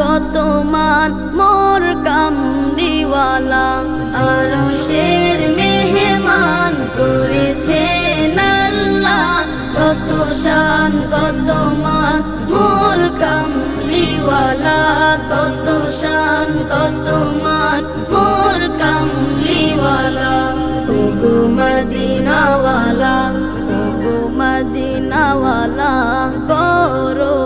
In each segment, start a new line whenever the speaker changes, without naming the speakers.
কত মান, মোর কামলিওয়ালা। আরও শের মেহমান করেছেন আল্লাহ। কত শান, কত মান, মোর কামলিওয়ালা। কত শান, কত মান, মোর কামলিওয়ালা। ওগো মদিনাওয়ালা ওগো মদিনাওয়ালা, করো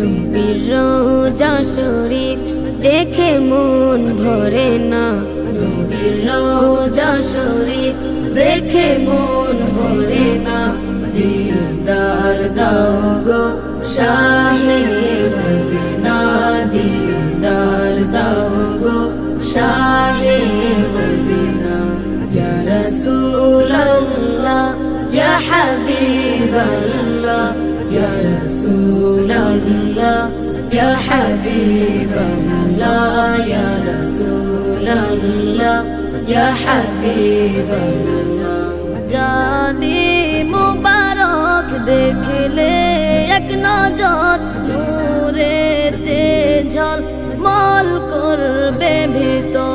নবীর রোজা শরীফ দেখে মন ভরে না। নবীর রোজা শরীফ দেখে মন ভরে না। দিদার দাও গো শাহে মদিনা দিদার দাও গো শাহে মদিনা। ইয়া রাসূলাল্লাহ ইয়া রাসূলাল্লাহ ইয়া হাবিবাল্লাহ ইয়া রাসূলাল্লাহ ইয়া হাবিবাল্লাহ জানি মুবারক দেখলে এক নজর, নূরেতে ঝল মল করবে ভিতর।